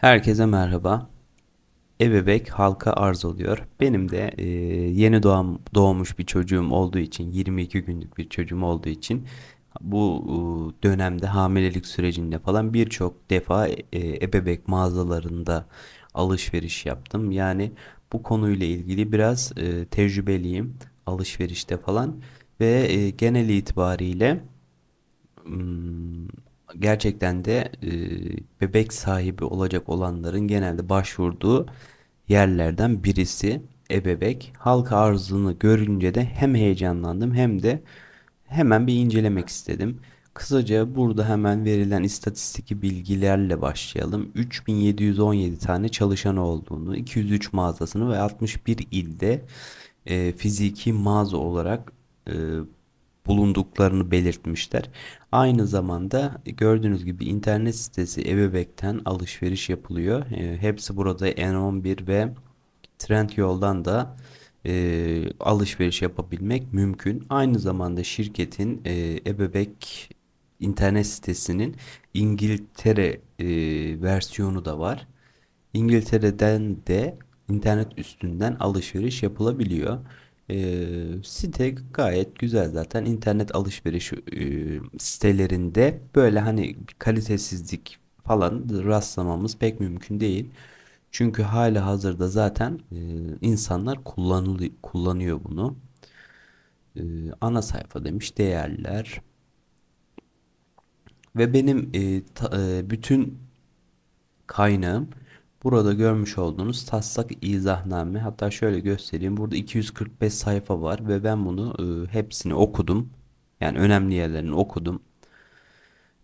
Herkese merhaba. Ebebek halka arz oluyor. Benim de e, yeni doğum, doğmuş bir çocuğum olduğu için, 22 günlük bir çocuğum olduğu için bu e, dönemde hamilelik sürecinde falan birçok defa e, ebebek mağazalarında alışveriş yaptım. Yani bu konuyla ilgili biraz e, tecrübeliyim alışverişte falan ve e, genel itibariyle gerçekten de e, bebek sahibi olacak olanların genelde başvurduğu yerlerden birisi ebebek. Halka arzını görünce de hem heyecanlandım hem de hemen bir incelemek istedim. Kısaca burada hemen verilen istatistik bilgilerle başlayalım. 3717 tane çalışan olduğunu, 203 mağazasını ve 61 ilde e, fiziki mağaza olarak e, bulunduklarını belirtmişler. Aynı zamanda gördüğünüz gibi internet sitesi Ebebek'ten alışveriş yapılıyor. E, hepsi burada N11 ve Trendyol'dan da e, alışveriş yapabilmek mümkün. Aynı zamanda şirketin e, Ebebek internet sitesinin İngiltere e, versiyonu da var. İngiltere'den de internet üstünden alışveriş yapılabiliyor. Ee, site gayet güzel zaten. İnternet alışveriş e, sitelerinde böyle hani kalitesizlik falan rastlamamız pek mümkün değil. Çünkü hali hazırda zaten e, insanlar kullanılı, kullanıyor bunu. E, ana sayfa demiş değerler. Ve benim e, ta- e, bütün kaynağım burada görmüş olduğunuz taslak izahname. Hatta şöyle göstereyim. Burada 245 sayfa var ve ben bunu e, hepsini okudum. Yani önemli yerlerini okudum.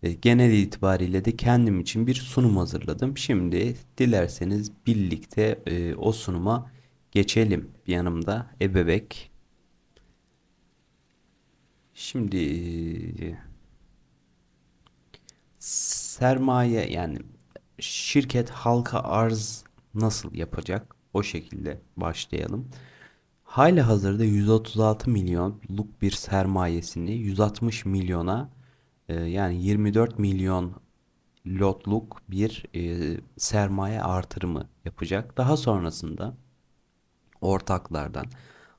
E, genel itibariyle de kendim için bir sunum hazırladım. Şimdi dilerseniz birlikte e, o sunuma geçelim. Yanımda ebebek. Şimdi e, sermaye yani şirket halka arz nasıl yapacak? O şekilde başlayalım. Hali hazırda 136 milyonluk bir sermayesini 160 milyona e, yani 24 milyon lotluk bir e, sermaye artırımı yapacak. Daha sonrasında ortaklardan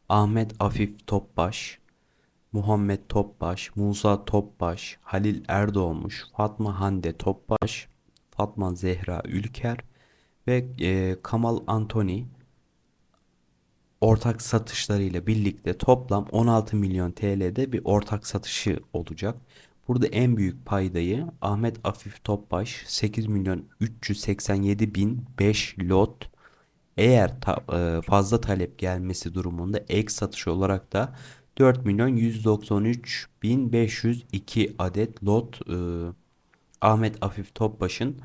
Ahmet Afif Topbaş, Muhammed Topbaş, Musa Topbaş, Halil Erdoğmuş, Fatma Hande Topbaş, Fatma Zehra Ülker ve e, Kamal Antoni ortak satışlarıyla birlikte toplam 16 milyon TL'de bir ortak satışı olacak. Burada en büyük paydayı Ahmet Afif Topbaş 8 milyon 387 bin 5 lot eğer ta, e, fazla talep gelmesi durumunda ek satış olarak da 4 milyon 193 bin 502 adet lot e, Ahmet Afif Topbaş'ın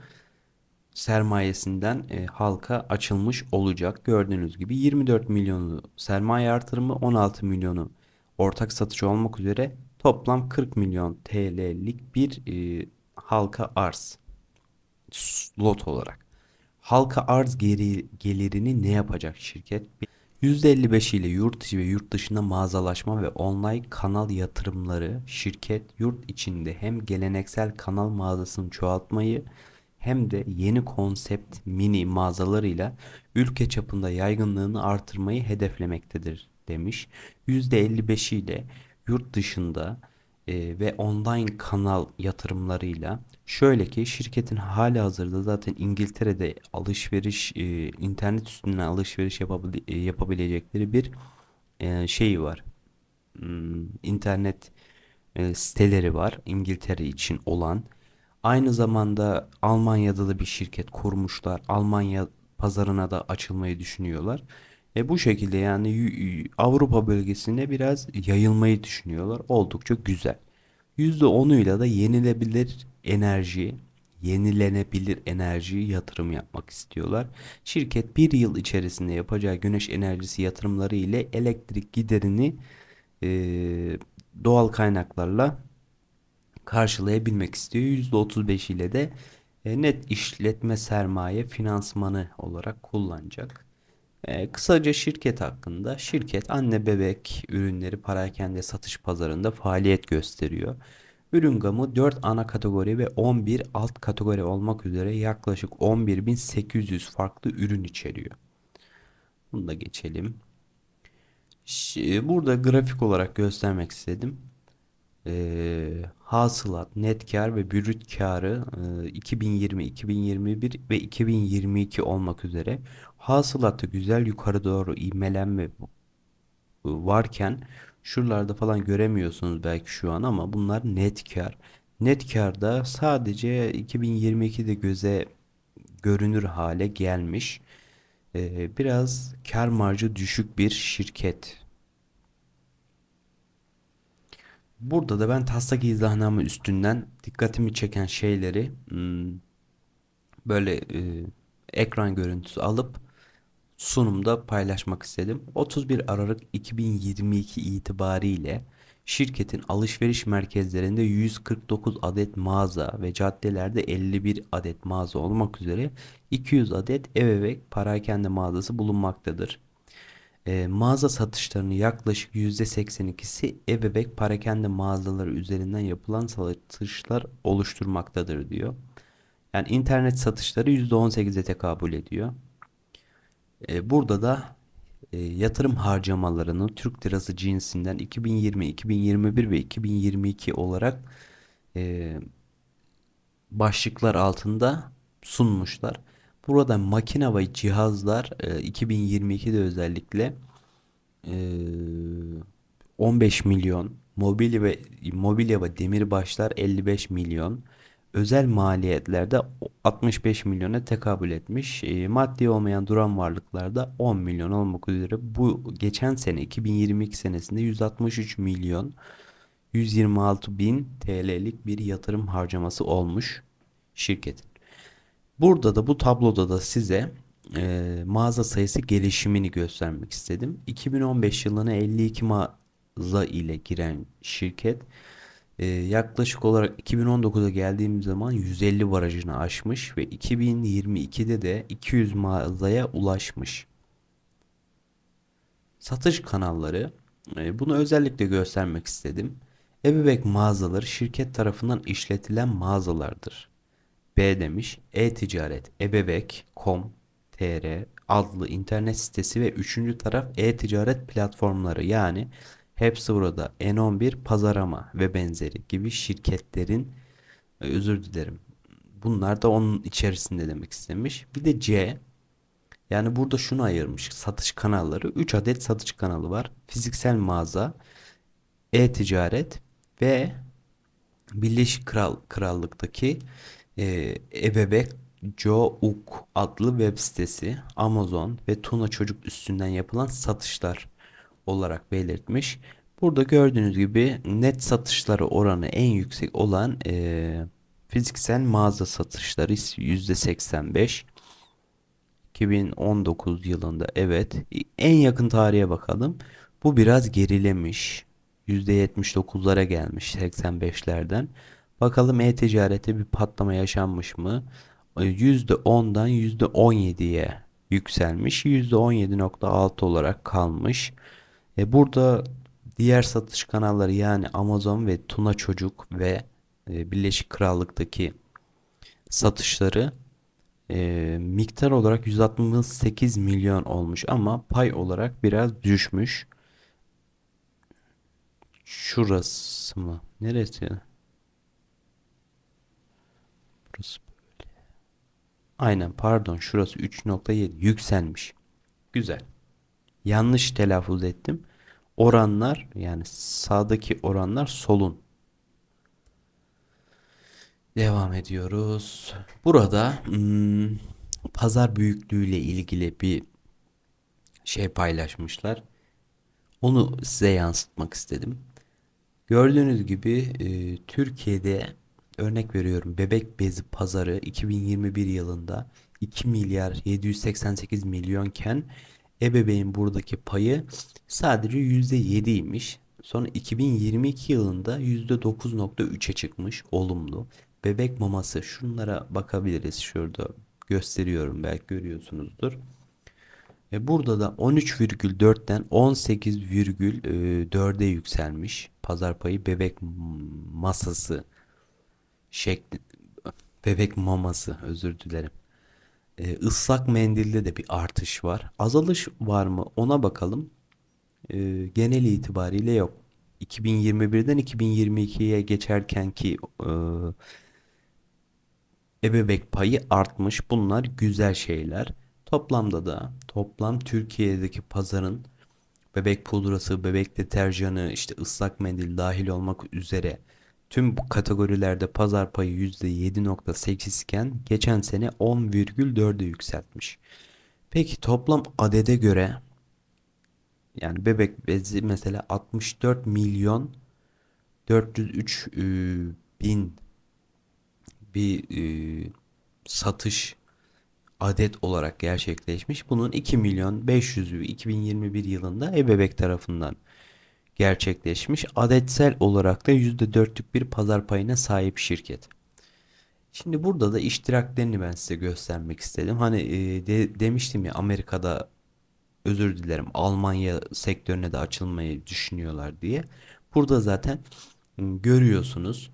sermayesinden e, halka açılmış olacak. Gördüğünüz gibi 24 milyonu sermaye artırımı 16 milyonu ortak satış olmak üzere toplam 40 milyon TL'lik bir e, halka arz lot olarak. Halka arz geri, gelirini ne yapacak şirket? %55 ile yurt içi ve yurt dışında mağazalaşma ve online kanal yatırımları şirket yurt içinde hem geleneksel kanal mağazasını çoğaltmayı hem de yeni konsept mini mağazalarıyla ülke çapında yaygınlığını artırmayı hedeflemektedir demiş. %55 ile yurt dışında e, ve online kanal yatırımlarıyla şöyle ki şirketin hali hazırda zaten İngiltere'de alışveriş e, internet üstünden alışveriş yapabile, yapabilecekleri bir e, şey var. Hmm, internet e, siteleri var İngiltere için olan. Aynı zamanda Almanya'da da bir şirket kurmuşlar. Almanya pazarına da açılmayı düşünüyorlar. E bu şekilde yani Avrupa bölgesine biraz yayılmayı düşünüyorlar. Oldukça güzel. %10'uyla da yenilebilir enerji, yenilenebilir enerji yatırım yapmak istiyorlar. Şirket bir yıl içerisinde yapacağı güneş enerjisi yatırımları ile elektrik giderini e, doğal kaynaklarla karşılayabilmek istiyor. %35 ile de e, net işletme sermaye finansmanı olarak kullanacak. E, kısaca şirket hakkında şirket anne bebek ürünleri parakende satış pazarında faaliyet gösteriyor. Ürün gamı 4 ana kategori ve 11 alt kategori olmak üzere yaklaşık 11.800 farklı ürün içeriyor. Bunu da geçelim. Burada grafik olarak göstermek istedim. Ee, hasılat, net kar ve brüt karı e, 2020, 2021 ve 2022 olmak üzere hasılatta güzel yukarı doğru ivmelenme varken şuralarda falan göremiyorsunuz belki şu an ama bunlar net kar. Net karda sadece 2022'de göze görünür hale gelmiş. Ee, biraz kar marjı düşük bir şirket. Burada da ben taslak izahname üstünden dikkatimi çeken şeyleri hmm, böyle e, ekran görüntüsü alıp sunumda paylaşmak istedim. 31 Aralık 2022 itibariyle şirketin alışveriş merkezlerinde 149 adet mağaza ve caddelerde 51 adet mağaza olmak üzere 200 adet ev parakende mağazası bulunmaktadır. E, mağaza satışlarının yaklaşık %82'si ebebek parakende mağazaları üzerinden yapılan satışlar oluşturmaktadır diyor. Yani internet satışları %18'e tekabül ediyor. E, burada da e, yatırım harcamalarını Türk lirası cinsinden 2020, 2021 ve 2022 olarak e, başlıklar altında sunmuşlar. Burada makine ve cihazlar e, 2022'de özellikle e, 15 milyon, mobilya ve mobilya ve demirbaşlar 55 milyon, özel maliyetlerde 65 milyona tekabül etmiş. E, maddi olmayan duran varlıklarda 10 milyon olmak üzere bu geçen sene 2022 senesinde 163 milyon 126 bin TL'lik bir yatırım harcaması olmuş şirketin. Burada da bu tabloda da size e, mağaza sayısı gelişimini göstermek istedim. 2015 yılına 52 mağaza ile giren şirket e, yaklaşık olarak 2019'a geldiğim zaman 150 barajını aşmış ve 2022'de de 200 mağazaya ulaşmış. Satış kanalları e, bunu özellikle göstermek istedim. Ebebek mağazaları şirket tarafından işletilen mağazalardır. B demiş. E-ticaret ebebek.com.tr adlı internet sitesi ve üçüncü taraf e-ticaret platformları yani hepsi burada N11 pazarama ve benzeri gibi şirketlerin e, özür dilerim. Bunlar da onun içerisinde demek istemiş. Bir de C yani burada şunu ayırmış. Satış kanalları 3 adet satış kanalı var. Fiziksel mağaza, e-ticaret ve Birleşik Kral Krallık'taki e, Ebebek Jouk adlı web sitesi Amazon ve Tuna Çocuk üstünden yapılan satışlar olarak belirtmiş. Burada gördüğünüz gibi net satışları oranı en yüksek olan e, fiziksel mağaza satışları %85. 2019 yılında evet en yakın tarihe bakalım. Bu biraz gerilemiş. %79'lara gelmiş 85'lerden. Bakalım e-ticarette bir patlama yaşanmış mı? %10'dan %17'ye yükselmiş. %17.6 olarak kalmış. E burada diğer satış kanalları yani Amazon ve Tuna Çocuk ve e, Birleşik Krallık'taki satışları e, miktar olarak 168 milyon olmuş ama pay olarak biraz düşmüş. Şurası mı? Neresi? Burası böyle. Aynen pardon şurası 3.7 yükselmiş. Güzel. Yanlış telaffuz ettim. Oranlar yani sağdaki oranlar solun. Devam ediyoruz. Burada hmm, pazar büyüklüğüyle ilgili bir şey paylaşmışlar. Onu size yansıtmak istedim. Gördüğünüz gibi e, Türkiye'de örnek veriyorum bebek bezi pazarı 2021 yılında 2 milyar 788 milyonken ebeveyn buradaki payı sadece %7'ymiş. Sonra 2022 yılında %9.3'e çıkmış olumlu. Bebek maması şunlara bakabiliriz şurada gösteriyorum belki görüyorsunuzdur. E burada da 13,4'ten 18,4'e yükselmiş pazar payı bebek masası şekli bebek maması özür dilerim. Ee, ıslak mendilde de bir artış var. Azalış var mı? Ona bakalım. Ee, genel itibariyle yok. 2021'den 2022'ye geçerken ki e, ebebek payı artmış. Bunlar güzel şeyler. Toplamda da toplam Türkiye'deki pazarın bebek pudrası, bebek deterjanı, işte ıslak mendil dahil olmak üzere tüm bu kategorilerde pazar payı %7.8 iken geçen sene 10,4'e yükseltmiş. Peki toplam adede göre yani bebek bezi mesela 64 milyon 403 e, bin bir e, satış adet olarak gerçekleşmiş. Bunun 2 milyon 500'ü 2021 yılında ebebek tarafından gerçekleşmiş. Adetsel olarak da %4'lük bir pazar payına sahip şirket. Şimdi burada da iştiraklerini ben size göstermek istedim. Hani e, de, demiştim ya Amerika'da özür dilerim Almanya sektörüne de açılmayı düşünüyorlar diye. Burada zaten görüyorsunuz.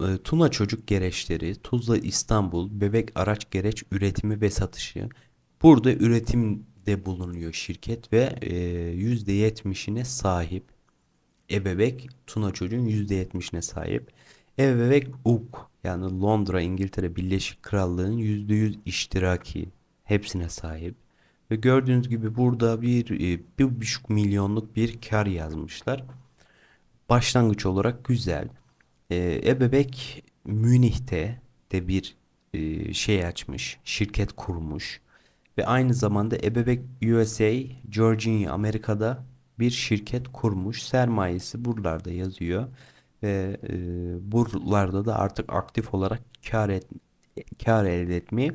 E, Tuna Çocuk Gereçleri, Tuzla İstanbul Bebek Araç Gereç üretimi ve satışı. Burada üretimde bulunuyor şirket ve e, %70'ine sahip. Ebebek Tuna Çocuğun %70'ine sahip. Ebebek UK yani Londra, İngiltere, Birleşik Krallığın %100 iştiraki hepsine sahip. Ve gördüğünüz gibi burada bir, e, bir buçuk milyonluk bir kar yazmışlar. Başlangıç olarak güzel. Ee, Ebebek Münih'te de bir e, şey açmış, şirket kurmuş ve aynı zamanda Ebebek USA, Georgia, Amerika'da bir şirket kurmuş. Sermayesi buralarda yazıyor ve e, buralarda da artık aktif olarak kar et, kar elde etmeyi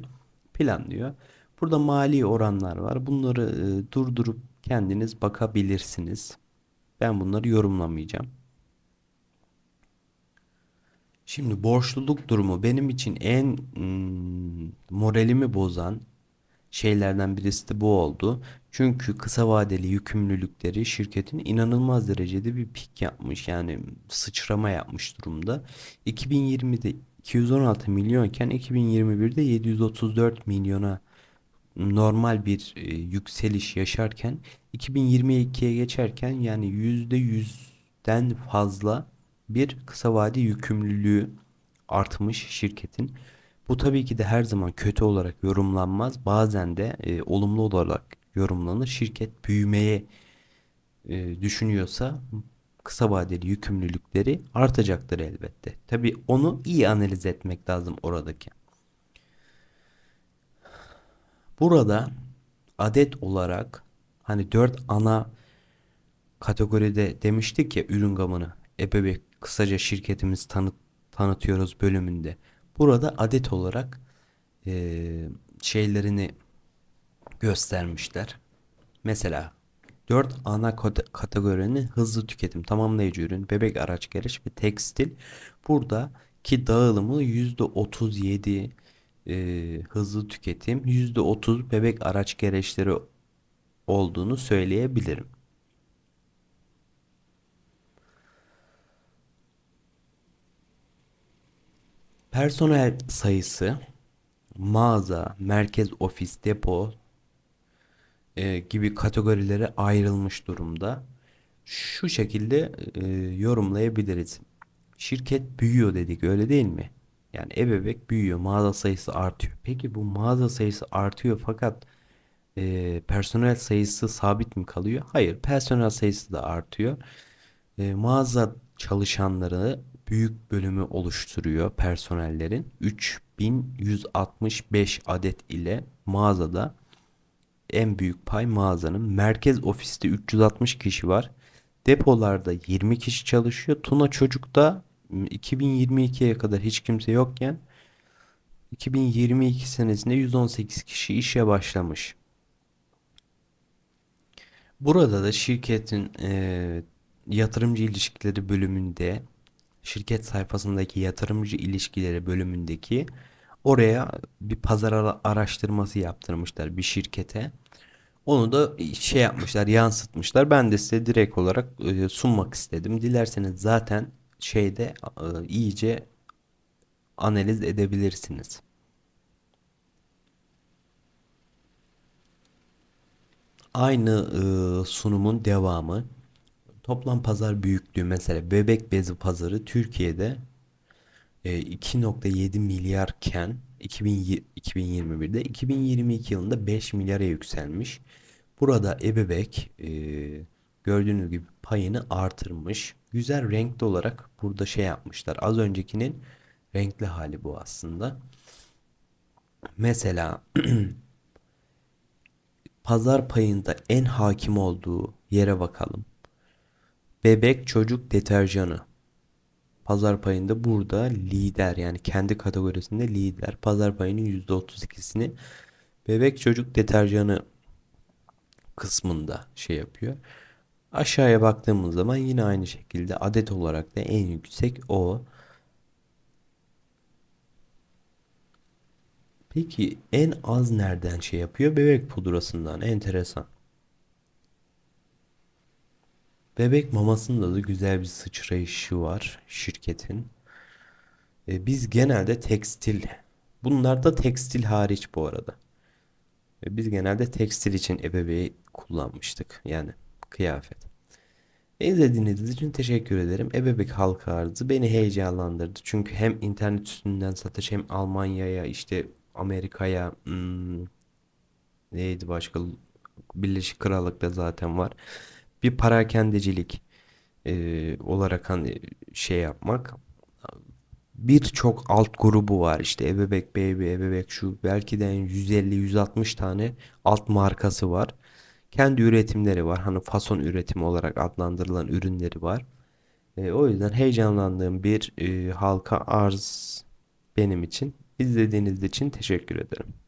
planlıyor. Burada mali oranlar var. Bunları e, durdurup kendiniz bakabilirsiniz. Ben bunları yorumlamayacağım. Şimdi borçluluk durumu benim için en mm, moralimi bozan şeylerden birisi de bu oldu. Çünkü kısa vadeli yükümlülükleri şirketin inanılmaz derecede bir pik yapmış. Yani sıçrama yapmış durumda. 2020'de 216 milyonken 2021'de 734 milyona normal bir e, yükseliş yaşarken 2022'ye geçerken yani %100'den fazla bir kısa vade yükümlülüğü artmış şirketin. Bu tabii ki de her zaman kötü olarak yorumlanmaz. Bazen de e, olumlu olarak yorumlanır. Şirket büyümeye e, düşünüyorsa kısa vadeli yükümlülükleri artacaktır elbette. Tabii onu iyi analiz etmek lazım oradaki. Burada adet olarak hani dört ana kategoride demiştik ya ürün gamını ebebek kısaca şirketimizi tanıt, tanıtıyoruz bölümünde. Burada adet olarak e, şeylerini göstermişler. Mesela 4 ana kategorinin hızlı tüketim, tamamlayıcı ürün, bebek araç gereç ve tekstil. Buradaki dağılımı %37 e, hızlı tüketim, %30 bebek araç gereçleri olduğunu söyleyebilirim. Personel sayısı mağaza, merkez ofis, depo e, gibi kategorilere ayrılmış durumda. Şu şekilde e, yorumlayabiliriz. Şirket büyüyor dedik öyle değil mi? Yani ebebek büyüyor, mağaza sayısı artıyor. Peki bu mağaza sayısı artıyor fakat e, personel sayısı sabit mi kalıyor? Hayır, personel sayısı da artıyor. E, mağaza çalışanları büyük bölümü oluşturuyor personellerin. 3165 adet ile mağazada en büyük pay mağazanın. Merkez ofiste 360 kişi var. Depolarda 20 kişi çalışıyor. Tuna Çocuk'ta 2022'ye kadar hiç kimse yokken 2022 senesinde 118 kişi işe başlamış. Burada da şirketin e, yatırımcı ilişkileri bölümünde şirket sayfasındaki yatırımcı ilişkileri bölümündeki oraya bir pazar araştırması yaptırmışlar bir şirkete. Onu da şey yapmışlar, yansıtmışlar. Ben de size direkt olarak e, sunmak istedim. Dilerseniz zaten şeyde e, iyice analiz edebilirsiniz. Aynı e, sunumun devamı. Toplam pazar büyüklüğü mesela bebek bezi pazarı Türkiye'de e, 2.7 milyarken 2020 2021'de 2022 yılında 5 milyara yükselmiş. Burada ebebek e, gördüğünüz gibi payını artırmış. Güzel renkli olarak burada şey yapmışlar. Az öncekinin renkli hali bu aslında. Mesela pazar payında en hakim olduğu yere bakalım. Bebek çocuk deterjanı. Pazar payında burada lider yani kendi kategorisinde lider. Pazar payının %32'sini bebek çocuk deterjanı kısmında şey yapıyor. Aşağıya baktığımız zaman yine aynı şekilde adet olarak da en yüksek o. Peki en az nereden şey yapıyor? Bebek pudrasından. Enteresan. Bebek mamasında da güzel bir sıçrayışı var şirketin. E, biz genelde tekstil, bunlar da tekstil hariç bu arada. E, biz genelde tekstil için ebeveyi kullanmıştık. Yani kıyafet. İzlediğiniz için teşekkür ederim. Ebebek halka arzı beni heyecanlandırdı. Çünkü hem internet üstünden satış hem Almanya'ya işte Amerika'ya hmm, neydi başka Birleşik Krallık'ta zaten var. Bir parakendecilik e, olarak hani şey yapmak. Birçok alt grubu var işte Ebebek Baby, Ebebek şu belki de 150-160 tane alt markası var. Kendi üretimleri var. Hani fason üretimi olarak adlandırılan ürünleri var. E, o yüzden heyecanlandığım bir e, halka arz benim için. İzlediğiniz için teşekkür ederim.